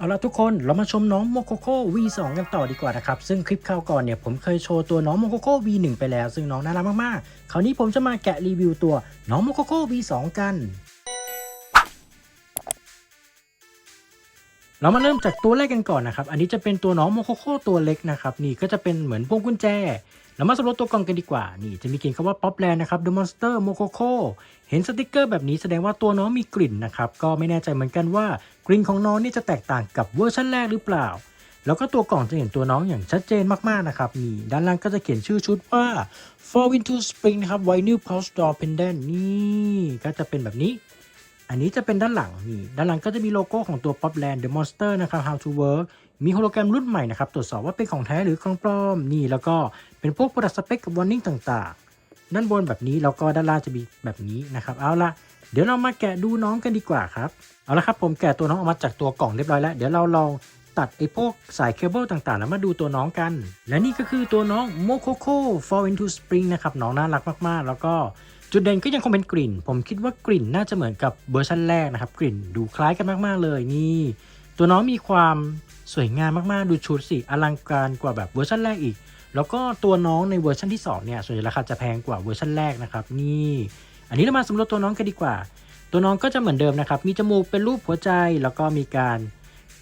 เอาละทุกคนเรามาชมน้องโมโคโค่ V2 กันต่อดีกว่านะครับ ซึ่งคลิปคราวก่อนเนี่ยผมเคยโชว์ตัวน้องโมโคโค่ V1 ไปแล้ว ซึ่งน้องน่ารักมากๆ คราวนี้ผมจะมาแกะรีวิวตัวน้องโมโคโค่ V2 กัน เรามาเริ่มจากตัวแรกกันก่อนนะครับ อันนี้จะเป็นตัวน้องโมโคโคตัวเล็กนะครับ นี่ก็จะเป็นเหมือนพวงกุญแจ เรามาสำรวจตัวกล่องกันดีกว่า นี่จะมีเขียนคำว่า Popland นะครับ The Monster Mococo เห็นสติกเกอร์แบบนี้แสดงว่าตัวน้องมีกลิ่นนะครับ ก็ไม่แน่ใจเหมือนกันว่ากลิ่นของน้องนี่จะแตกต่างกับเวอร์ชันแรกหรือเปล่า แล้วก็ตัวกล่องจะเห็นตัวน้องอย่างชัดเจนมากๆนะครับ นี่ด้านล่างก็จะเขียนชื่อชุดว่า For Winter Spring นะครับ Vinyl Pulse Door Pendant นี่ก็จะเป็นแบบนี้ อันนี้จะเป็นด้านหลังนี่ด้านหลังก็จะมีโลโก้ของตัว Popland The Monster นะครับ How to Work มีโฮโลแกรมรุ่นใหม่นะครับ ตรวจสอบว่าเป็นของแท้หรือของปลอมนี่ แล้วก็เป็นพวก product spec กับวอร์นิ่งต่างๆ ด้านบนแบบนี้แล้วก็ด้านล่างจะมีแบบนี้นะครับ เอาละเดี๋ยวเรามาแกะดูน้องกันดีกว่าครับ เอาละครับผมแกะตัวน้องออกมาจากตัวกล่องเรียบร้อยแล้ว เดี๋ยวเราลอง ตัดไอ้พวกสายเคเบิลต่างๆ แล้วมาดูตัวน้องกัน และนี่ก็คือตัวน้อง Mococo Fall into Spring นะครับ น้องน่ารักมากๆ แล้วก็จุดเด่นก็ยังคงเป็นกลิ่น ผมคิดว่ากลิ่นน่าจะเหมือนกับเวอร์ชันแรกนะครับ กลิ่นดูคล้ายกันมากๆเลยนี่ ตัวน้องมีความสวยงามมากๆ ดูชุดสิอลังการกว่าแบบเวอร์ชันแรกอีก แล้วก็ตัวน้องในเวอร์ชันที่2เนี่ยส่วนใหญ่ราคาจะแพงกว่าเวอร์ชันแรกนะครับนี่อันนี้เรามาสำรวจตัวน้องกันดีกว่า ตัวน้องก็จะเหมือนเดิมนะครับมีจมูกเป็นรูปหัวใจแล้วก็มีการ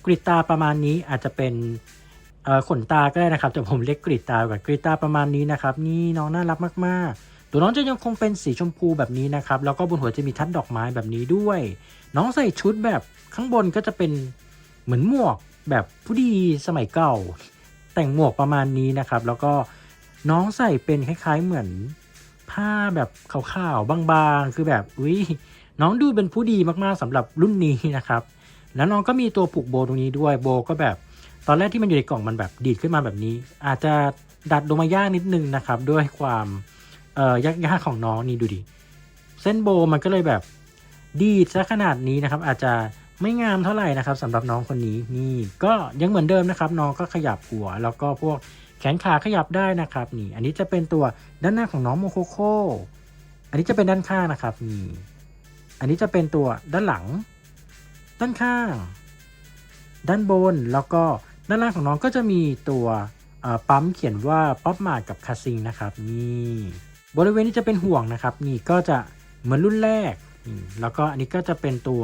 กริตาประมาณนี้อาจจะเป็นขนตาก็ได้นะครับ แต่ผมเรียกกริตาก่อนกริตาประมาณนี้นะครับ นี่น้องน่ารักมาก ๆ ตัวน้องจะยังคงเป็นสีชมพูแบบนี้นะครับ แล้วก็บนหัวจะมีทัดดอกไม้แบบนี้ด้วย น้องใส่ชุดแบบข้างบนก็จะเป็นเหมือนหมวกแบบผู้ดีสมัยเก่า แต่งหมวกประมาณนี้นะครับ แล้วก็น้องใส่เป็นคล้าย ๆ เหมือนผ้าแบบขาวๆบางๆ คือแบบอุ้ยน้องดูเป็นผู้ดีมากๆสำหรับรุ่นนี้นะครับ แล้วน้องก็มีตัวผูกโบตรงนี้ด้วยโบก็แบบ ตอนแรกที่มันอยู่ในกล่องมันแบบดีดขึ้นมาแบบนี้ อาจจะดัดลงมายากนิดนึงนะครับด้วยความเอ่อยากๆของน้องนี่ดูดิเส้นโบมันก็เลยแบบดีดซะขนาดนี้นะครับ อาจจะไม่งามเท่าไหร่นะครับสำหรับน้องคนนี้นี่ก็ยังเหมือนเดิมนะครับ น้องก็ขยับหัว แล้วก็พวกแขนขาขยับได้นะครับนี่อันนี้จะเป็นตัวด้านหน้าของน้องโมโคโคอันนี้จะเป็นด้านข้างนะครับนี่อันนี้จะเป็นตัวด้านหลัง ด้านข้าง ด้านบนแล้วก็ด้านล่างของน้องก็จะมีตัวปั๊มเขียนว่าป๊อปมาดกับคาซิงนะครับนี่บริเวณนี้จะเป็นห่วงนะครับ นี่ก็จะเหมือนรุ่นแรกแล้วก็อันนี้ก็จะเป็นตัว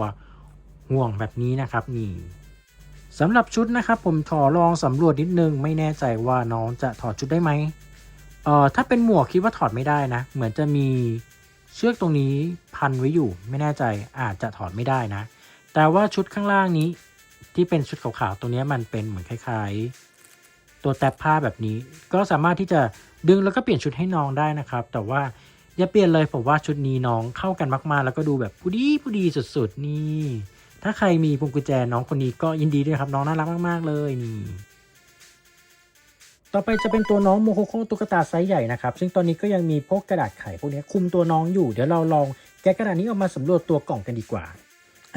ห่วงแบบนี้นะครับนี่สำหรับชุดนะครับ ผมขอลองสำรวจนิดนึงไม่แน่ใจว่าน้องจะถอดชุดได้ไหมเอ่อถ้าเป็นหมวกคิดว่าถอดไม่ได้นะ เหมือนจะมีเชือกตรงนี้พันไว้อยู่ ไม่แน่ใจอาจจะถอดไม่ได้นะ แต่ว่าชุดข้างล่างนี้ที่เป็นชุดขาวๆตัวนี้มันเป็นเหมือนคล้ายๆ ตัวแตบผ้าแบบนี้ ก็สามารถที่จะดึงแล้วก็เปลี่ยนชุดให้น้องได้นะครับ แต่ว่าอย่าเปลี่ยนเลยผมว่าชุดนี้น้องเข้ากันมากๆ แล้วก็ดูแบบผู้ดีผู้ดีสุดๆนี่ ถ้าใครมีพวงกุญแจน้องคนนี้ก็ยินดีด้วยครับน้องน่ารักมากๆเลยนี่ต่อไปจะเป็นตัวน้องโมโคโคตุ๊กตาไซส์ใหญ่นะครับ ซึ่งตอนนี้ก็ยังมีพวกกระดาษไขพวกนี้คุมตัวน้องอยู่เดี๋ยวเราลองแกะกระดาษนี้ออกมาสำรวจตัวกล่องกันดีกว่า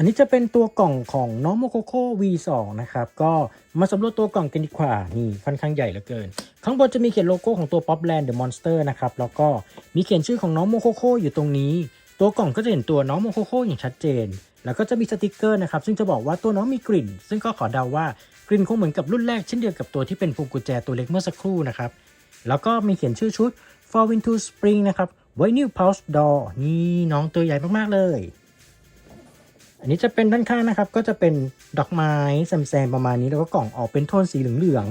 อันนี้จะเป็นตัวกล่องของน้องโมโคโค V2 นะครับ ก็มาสำรวจตัวกล่องกันดีกว่า นี่ค่อนข้างใหญ่เหลือเกิน ข้างบนจะมีเขียนโลโก้ของตัว Popland The Monster นะครับ แล้วก็มีเขียนชื่อของน้องโมโคโคอยู่ตรงนี้ ตัวกล่องก็จะเห็นตัวน้องโมโคโคอย่างชัดเจน แล้วก็จะมีสติกเกอร์นะครับ ซึ่งจะบอกว่าตัวน้องมีกลิ่น ซึ่งก็ขอเดาว่ากลิ่นคงเหมือนกับรุ่นแรกเช่นเดียวกับตัวที่เป็นพวงกุญแจตัวเล็กเมื่อสักครู่นะครับ แล้วก็มีเขียนชื่อชุด For Winter Spring นะครับ Vinyl Pulse Door นี่น้องตัวใหญ่มากๆเลย อันนี้จะเป็นด้านข้างนะครับ ก็จะเป็นดอกไม้แซมๆประมาณนี้แล้วก็กล่องออกเป็นโทนสีเหลือง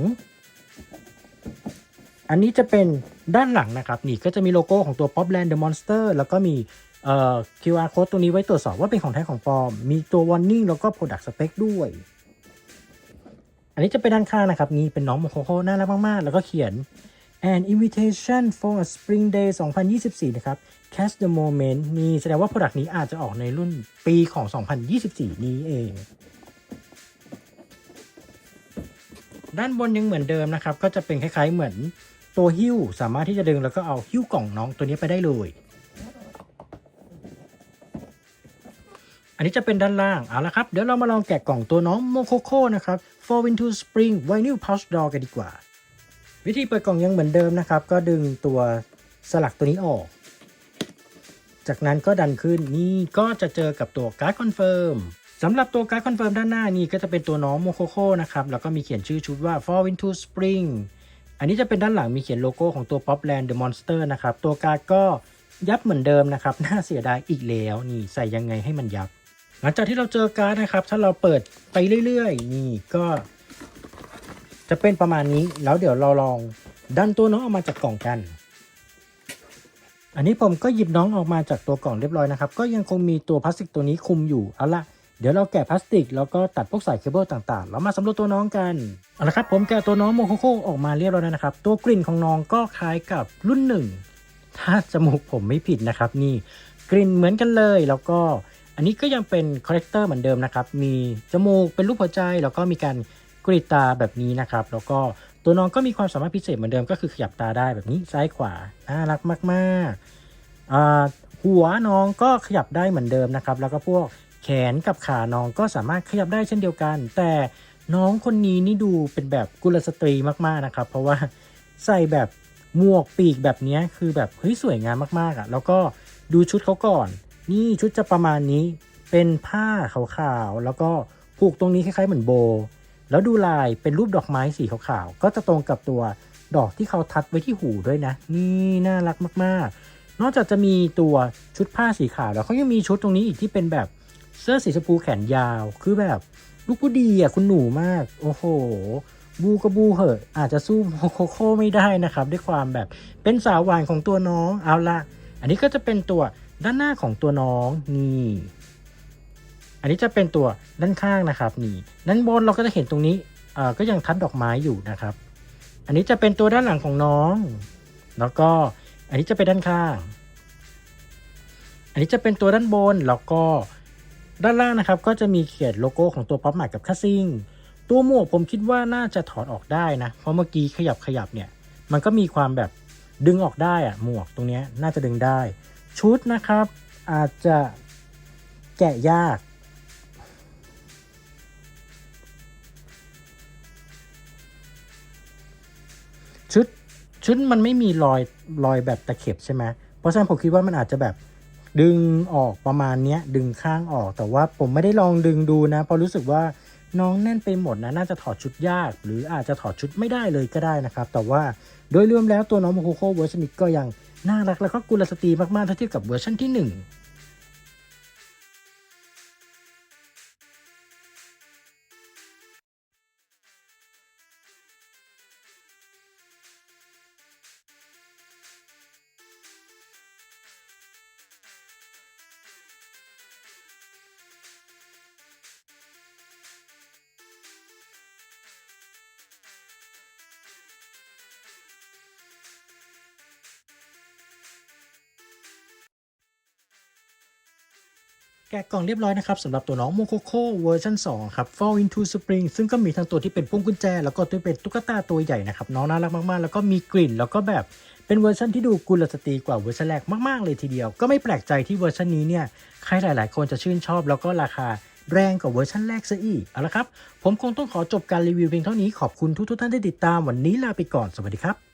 ๆอันนี้จะเป็นด้านหลังนะครับ นี่ก็จะมีโลโก้ของตัว Popland The Monster แล้วก็มีเอ่อ QR code ตรงนี้ไว้ตรวจสอบว่าเป็นของแท้ของปลอม มีตัว warning แล้วก็ product spec ด้วย อันนี้จะเป็นด้านข้างนะครับ นี่เป็นน้องโมโคโคน่ารักมาก ๆ แล้วก็เขียน an invitation for a spring day 2024 นะครับ catch the moment นี่แสดงว่า product นี้อาจจะออกในรุ่นปีของ 2024 นี้เอง ด้านบนยังเหมือนเดิมนะครับ ก็จะเป็นคล้ายๆเหมือนตัวหิ้วสามารถที่จะดึงแล้วก็เอาหิ้วกล่องน้องตัวนี้ไปได้เลย อันนี้จะเป็นด้านล่าง เอาละครับ เดี๋ยวเรามาลองแกะกล่องตัวน้องโมโคโคนะครับ For Winter Spring Vinyl Pouch Door กันดีกว่า วิธีเปิดกล่องยังเหมือนเดิมนะครับ ก็ดึงตัวสลักตัวนี้ออก จากนั้นก็ดันขึ้นนี่ก็จะเจอกับตัวการ์ดคอนเฟิร์มสำหรับตัวการ์ดคอนเฟิร์มด้านหน้านี่ก็จะเป็นตัวน้องโมโคโคนะครับ แล้วก็มีเขียนชื่อชุดว่า Fall into Spring อันนี้จะเป็นด้านหลังมีเขียนโลโก้ของตัว Popland The Monster นะครับ ตัวการ์ดก็ยับเหมือนเดิมนะครับ น่าเสียดายอีกแล้ว นี่ใส่ยังไงให้มันยับ หลังจากที่เราเจอการ์ดนะครับ ถ้าเราเปิดไปเรื่อยๆ นี่ก็ จะเป็นประมาณนี้ แล้วเดี๋ยวเราลองดันตัวน้องออกมาจากกล่องกัน อันนี้ผมก็หยิบน้องออกมาจากตัวกล่องเรียบร้อยนะครับ ก็ยังคงมีตัวพลาสติกตัวนี้คุมอยู่ เอาละเดี๋ยวเราแกะพลาสติก แล้วก็ตัดพวกสายเคเบิลต่างๆ แล้วมาสำรวจตัวน้องกัน เอาละครับ ผมแกะตัวน้องโมโคโคออกมาเรียบร้อยแล้วนะครับ ตัวกลิ่นของน้องก็คล้ายกับรุ่นหนึ่ง ถ้าจมูกผมไม่ผิดนะครับ นี่กลิ่นเหมือนกันเลย แล้วก็อันนี้ก็ยังเป็นคาแรคเตอร์เหมือนเดิมนะครับ มีจมูกเป็นรูปหัวใจ แล้วก็มีการกรีดตาแบบนี้นะครับ แล้วก็ ตัวน้องก็มีความสามารถพิเศษเหมือนเดิมก็คือขยับตาได้แบบนี้ซ้ายขวาน่ารักมากๆหัวน้องก็ขยับได้เหมือนเดิมนะครับ แล้วก็พวกแขนกับขาน้องก็สามารถขยับได้เช่นเดียวกัน แต่น้องคนนี้นี่ดูเป็นแบบกุลสตรีมากๆนะครับ เพราะว่าใส่แบบหมวกปีกแบบนี้คือแบบเฮ้ยสวยงามมากๆอะ่ะ แล้วก็ดูชุดเขาก่อน นี่ชุดจะประมาณนี้เป็นผ้าขาวๆแล้วก็ผูกตรงนี้คล้ายๆเหมือนโบ แล้วดูลายเป็นรูปดอกไม้สีขาวๆ ก็จะตรงกับตัวดอกที่เขาทัดไว้ที่หูด้วยนะ นี่น่ารักมากๆ นอกจากจะมีตัวชุดผ้าสีขาวแล้วเขายังมีชุดตรงนี้อีกที่เป็นแบบเสื้อสีชมพูแขนยาว คือแบบลูกผู้ดีอะคุณหนูมาก โอ้โห บูกระบูเหอะอาจจะสู้โคโค่ไม่ได้นะครับ ด้วยความแบบเป็นสาวหวานของตัวน้องเอาละอันนี้ก็จะเป็นตัวด้านหน้าของตัวน้องนี่ นนี้จะเป็นตัวด้านข้างนะครับนี่ด้านบนเราก็จะเห็นตรงนี้เอ่อก็ยังทัดดอกไม้อยู่นะครับ อันนี้จะเป็นตัวด้านหลังของน้อง แล้วก็อันนี้จะเป็นด้านข้าง อันนี้จะเป็นตัวด้านบนแล้วก็ด้านล่างนะครับก็จะมีเขียนโลโก้ของตัวป๊อปมากับคาซิงตัวหมวกผมคิดว่าน่าจะถอดออกได้นะ เพราะเมื่อกี้ขยับขยับเนี่ย มันก็มีความแบบดึงออกได้อะหมวกตรงนี้น่าจะดึงได้ ชุดนะครับอาจจะแกะยาก ชุดมันไม่มีรอยรอยแบบตะเข็บใช่ไหมเพราะฉะนั้นผมคิดว่ามันอาจจะแบบดึงออกประมาณเนี้ยดึงข้างออกแต่ว่าผมไม่ได้ลองดึงดูนะเพราะรู้สึกว่าน้องแน่นไปหมดนะน่าจะถอดชุดยาก หรืออาจจะถอดชุดไม่ได้เลยก็ได้นะครับ แต่ว่าโดยรวมแล้วตัวน้องโมโคโคเวอร์ชันนี้ก็ยังน่ารักแล้วก็กุลสตรีมากๆถ้าเทียบกับเวอร์ชันที่ 1 แกะกล่องเรียบร้อยนะครับสำหรับตัวน้องโมโคโคเวอร์ชัน2ครับ Fall into Spring ซึ่งก็มีทั้งตัวที่เป็นพวงกุญแจ แล้วก็ตัวเป็นตุ๊กตาตัวใหญ่นะครับ น้องน่ารักมากๆ แล้วก็มีกลิ่น แล้วก็แบบเป็นเวอร์ชันที่ดูกุลสตรีกว่าเวอร์ชันแรกมากๆ เลยทีเดียว ก็ไม่แปลกใจที่เวอร์ชันนี้เนี่ย ใครหลายๆ คนจะชื่นชอบ แล้วก็ราคาแรงกว่าเวอร์ชันแรกซะอีกเอาละครับผมคงต้องขอจบการรีวิวเพียงเท่านี้ขอบคุณทุกๆท่านที่ติดตามวันนี้ลาไปก่อนสวัสดีครับ